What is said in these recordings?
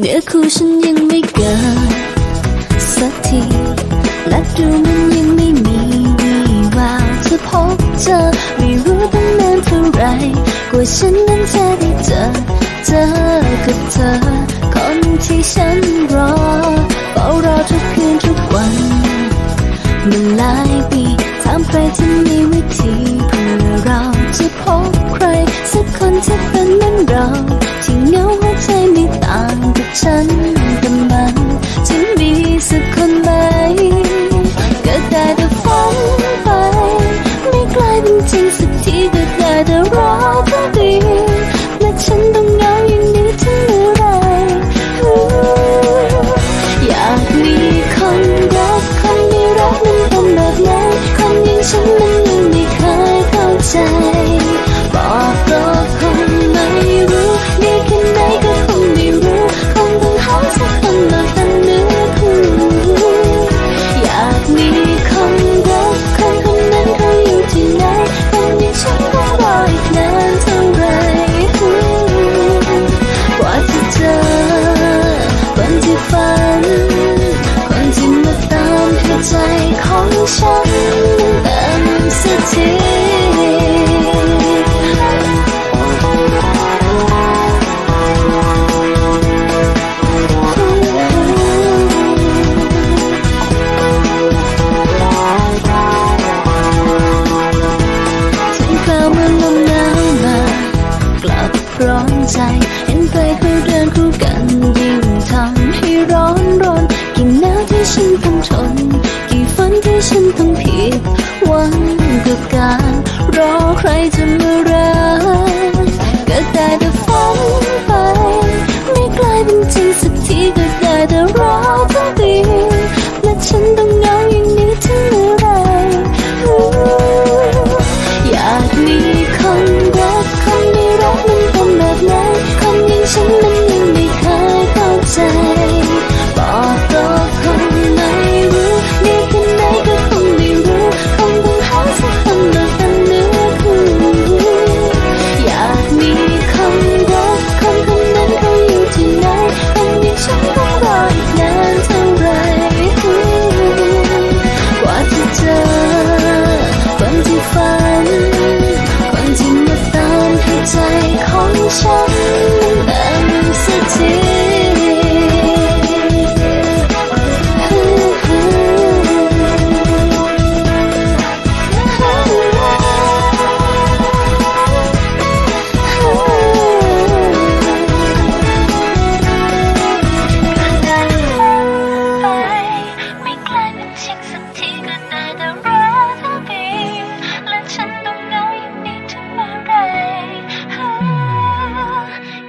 เนื้อคู่ฉันยังไม่เกินสักทีและดูมันยังไม่มีวีแววจะพบเจอไม่รู้ต้องนานเท่าไรกว่าฉันนั้นจะได้เจอเจอกับเธอคนที่ฉันรอเฝ้ารอทุกคืนทุกวันมันหลายปีทามใครที่มีวิธีเพื่อเราจะพบใครสักคนที่เป็นเหมือนเรา 真 ใจของฉันเต็มสิทธิร้อนใจ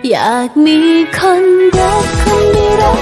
อยากมีคนรักคนได้รัก